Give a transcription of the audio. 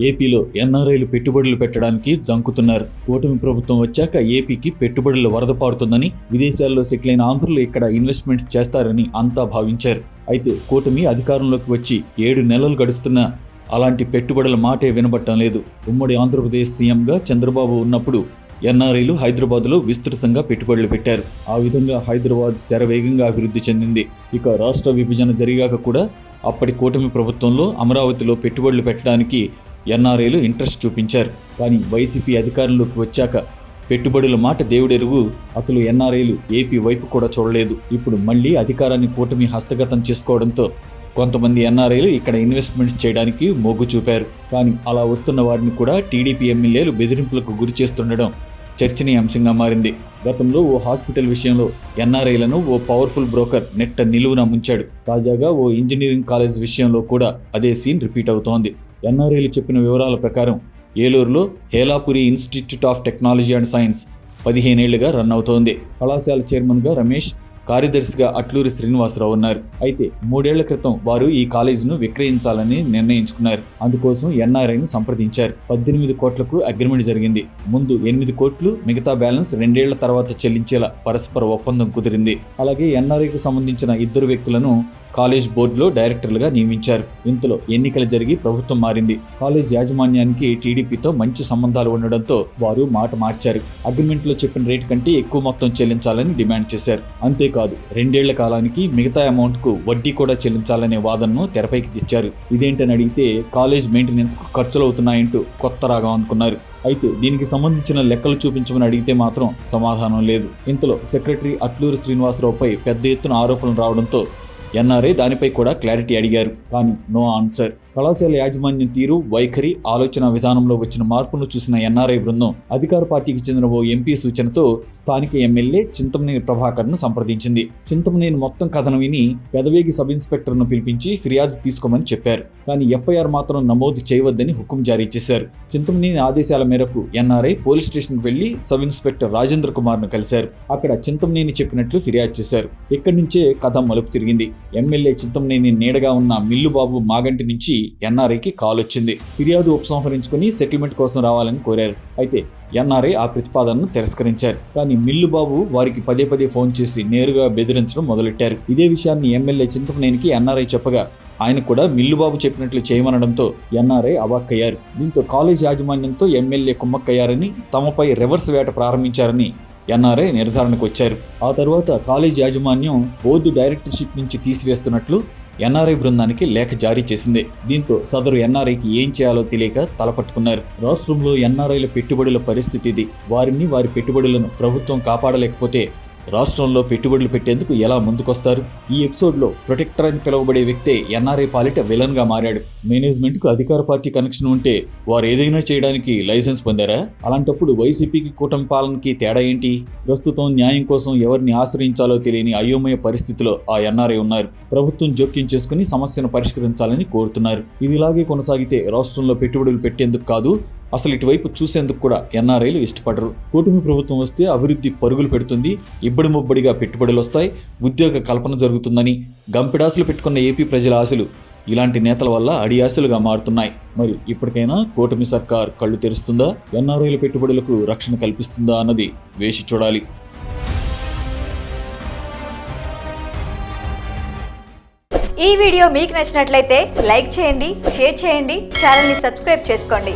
ఏపీలో ఎన్ఆర్ఐలు పెట్టుబడులు పెట్టడానికి జంకుతున్నారు. కూటమి ప్రభుత్వం వచ్చాక ఏపీకి పెట్టుబడులు వరద పారుతుందని విదేశాల్లో సెటిల్ అయిన ఆంధ్రులు ఇక్కడ ఇన్వెస్ట్మెంట్స్ చేస్తారని అంతా భావించారు. అయితే కూటమి అధికారంలోకి వచ్చి ఏడు నెలలు గడుస్తున్నా అలాంటి పెట్టుబడుల మాటే వినబట్టం లేదు. ఉమ్మడి ఆంధ్రప్రదేశ్ సీఎంగా చంద్రబాబు ఉన్నప్పుడు ఎన్ఆర్ఐలు హైదరాబాద్లో విస్తృతంగా పెట్టుబడులు పెట్టారు. ఆ విధంగా హైదరాబాద్ శరవేగంగా అభివృద్ధి చెందింది. ఇక రాష్ట్ర విభజన జరిగాక కూడా అప్పటి కూటమి ప్రభుత్వంలో అమరావతిలో పెట్టుబడులు పెట్టడానికి ఎన్ఆర్ఐలు ఇంట్రెస్ట్ చూపించారు. కానీ వైసీపీ అధికారంలోకి వచ్చాక పెట్టుబడుల మాట దేవుడెరుగు. అసలు ఎన్ఆర్ఐలు ఏపీ వైపు కూడా చూడలేదు. ఇప్పుడు మళ్ళీ అధికారాన్ని కూటమి హస్తగతం చేసుకోవడంతో కొంతమంది ఎన్ఆర్ఐలు ఇక్కడ ఇన్వెస్ట్మెంట్స్ చేయడానికి మొగ్గు చూపారు. కానీ అలా వస్తున్న వారిని కూడా టీడీపీ ఎమ్మెల్యేలు బెదిరింపులకు గురి చేస్తుండడం చర్చనీయాంశంగా మారింది. గతంలో ఓ హాస్పిటల్ విషయంలో ఎన్ఆర్ఐలను ఓ పవర్ఫుల్ బ్రోకర్ నెట్ట నిలువున ముంచాడు. తాజాగా ఓ ఇంజనీరింగ్ కాలేజ్ విషయంలో కూడా అదే సీన్ రిపీట్ అవుతోంది. ఎన్ఆర్ఐలు చెప్పిన వివరాల ప్రకారం ఏలూరులో Helapuri institute of technology and science పదిహేనేళ్ళుగా run అవుతోంది. కళాశాల చైర్మన్గా రమేష్ కార్యదర్శిగా అట్లూరి శ్రీనివాసరావు ఉన్నారు. అయితే మూడేళ్ళ క్రితం వారు ఈ కాలేజీను విక్రయించాలని నిర్ణయించుకున్నారు. అందుకోసం ఎన్ఆర్ఐను సంప్రదించారు. పద్దెనిమిది కోట్లకు అగ్రిమెంట్ జరిగింది. ముందు ఎనిమిది కోట్లు మిగతా బ్యాలెన్స్ రెండేళ్ళ తర్వాత చెల్లించేలా పరస్పర ఒప్పందం కుదిరింది. అలాగే ఎన్ఆర్ఐకి సంబంధించిన ఇద్దరు వ్యక్తులను కాలేజ్ బోర్డులో డైరెక్టర్లుగా నియమించారు. ఇంతలో ఎన్నికలు జరిగి ప్రభుత్వం మారింది. కాలేజ్ యాజమాన్యానికి టీడీపీతో మంచి సంబంధాలు ఉండడంతో వారు మాట మార్చారు. అగ్రిమెంట్లో చెప్పిన రేటు కంటే ఎక్కువ మొత్తం చెల్లించాలని డిమాండ్ చేశారు. అంతేకాదు రెండేళ్ళ కాలానికి మిగతా అమౌంట్కు వడ్డీ కూడా చెల్లించాలనే వాదనను తెరపైకి తెచ్చారు. ఇదేంటని అడిగితే కాలేజ్ మెయింటెనెన్స్కు ఖర్చులు అవుతున్నాయంటూ కొత్త రాగం అనుకున్నారు అయితే దీనికి సంబంధించిన లెక్కలు చూపించమని అడిగితే మాత్రం సమాధానం లేదు. ఇంతలో సెక్రటరీ అట్లూరి శ్రీనివాసరావుపై పెద్ద ఎత్తున ఆరోపణలు రావడంతో ఎన్ఆర్ఐ దానిపై కూడా క్లారిటీ అడిగారు కానీ నో ఆన్సర్ కళాశాల యాజమాన్యం తీరు వైఖరి ఆలోచన విధానంలో వచ్చిన మార్పును చూసిన ఎన్ఆర్ఐ బృందం అధికార పార్టీకి చెందిన ఓ ఎంపీ సూచనతో స్థానిక ఎమ్మెల్యే చింతమనేని ప్రభాకర్ను సంప్రదించింది. చింతమనేని మొత్తం కథను విని పెదవేగి సబ్ ఇన్స్పెక్టర్ను పిలిపించి ఫిర్యాదు తీసుకోమని చెప్పారు. కానీ ఎఫ్ఐఆర్ మాత్రం నమోదు చేయవద్దని హుకుం జారీ చేశారు. చింతమనేని ఆదేశాల మేరకు ఎన్ఆర్ఐ పోలీస్ స్టేషన్కి వెళ్ళి సబ్ ఇన్స్పెక్టర్ రాజేంద్ర కుమార్ను కలిశారు. అక్కడ చింతమనేని చెప్పినట్లు ఫిర్యాదు చేశారు. ఇక్కడి నుంచే కథ మలుపు తిరిగింది. ఎమ్మెల్యే చింతమనేని నీడగా ఉన్న మిల్లుబాబు మాగంటి నుంచి ఎన్ఆర్ఐకి కాల్ వచ్చింది. ఫిర్యాదు ఉపసంహరించుకుని సెటిల్మెంట్ కోసం రావాలని కోరారు. అయితే ఎన్ఆర్ఐ ఆ ప్రతిపాదనను తిరస్కరించారు. కానీ మిల్లు బాబు వారికి పదే పదే ఫోన్ చేసి నేరుగా బెదిరించడం మొదలెట్టారు. ఇదే విషయాన్ని ఎమ్మెల్యే చింతపనేనికి ఎన్ఆర్ఐ చెప్పగా ఆయన కూడా మిల్లుబాబు చెప్పినట్లు చేయమనడంతో ఎన్ఆర్ఐ అవాక్కయ్యారు. దీంతో కాలేజ్ యాజమాన్యంతో ఎమ్మెల్యే కుమ్మక్కయ్యారని తమపై రివర్స్ వేట ప్రారంభించారని ఎన్ఆర్ఐ నిర్ధారణకు వచ్చారు. ఆ తర్వాత కాలేజ్ యాజమాన్యం బోర్డు డైరెక్టర్షిప్ నుంచి తీసివేస్తున్నట్లు ఎన్ఆర్ఐ బృందానికి లేఖ జారీ చేసింది. దీంతో సదరు ఎన్ఆర్ఐకి ఏం చేయాలో తెలియక తలపట్టుకున్నారు. రాష్ట్రంలో ఎన్ఆర్ఐల పెట్టుబడుల పరిస్థితి ఇది. వారిని వారి పెట్టుబడులను ప్రభుత్వం కాపాడలేకపోతే రాష్ట్రంలో పెట్టుబడులు పెట్టేందుకు ఎలా ముందుకొస్తారు? ఈ ఎపిసోడ్లో ప్రొటెక్టర్ అని పిలువబడే వ్యక్తే ఎన్ఆర్ఐ పాలిట విలన్గా మారాడు. మేనేజ్మెంట్కు అధికార పార్టీ కనెక్షన్ ఉంటే వారు ఏదైనా చేయడానికి లైసెన్స్ పొందారా? అలాంటప్పుడు వైసీపీకి కూటమి పాలనకి తేడా ఏంటి? ప్రస్తుతం న్యాయం కోసం ఎవరిని ఆశ్రయించాలో తెలియని అయోమయ పరిస్థితిలో ఆ ఎన్ఆర్ఐ ఉన్నారు. ప్రభుత్వం జోక్యం చేసుకుని సమస్యను పరిష్కరించాలని కోరుతున్నారు. ఇదిలాగే కొనసాగితే రాష్ట్రంలో పెట్టుబడులు పెట్టేందుకు కాదు అసలు ఇటువైపు చూసేందుకు కూడా ఎన్ఆర్ఐలు ఇష్టపడరు. కూటమి ప్రభుత్వం వస్తే అభివృద్ధి పరుగులు పెడుతుంది ఇబ్బడి ముబ్బడిగా పెట్టుబడులు వస్తాయి ఉద్యోగ కల్పన జరుగుతుందని గంపిడాసులు పెట్టుకున్న ఏపీ ప్రజల ఆశలు ఇలాంటి నేతల వల్ల అడియాశలుగా మారుతున్నాయి. మరి ఇప్పటికైనా కూటమి సర్కార్ కళ్ళు తెరుస్తుందా? ఎన్ఆర్ఐల పెట్టుబడులకు రక్షణ కల్పిస్తుందా అన్నది వేసి చూడాలి. ఈ వీడియో మీకు నచ్చినట్లయితే లైక్ చేయండి షేర్ చేయండి ఛానల్ని సబ్స్క్రైబ్ చేసుకోండి.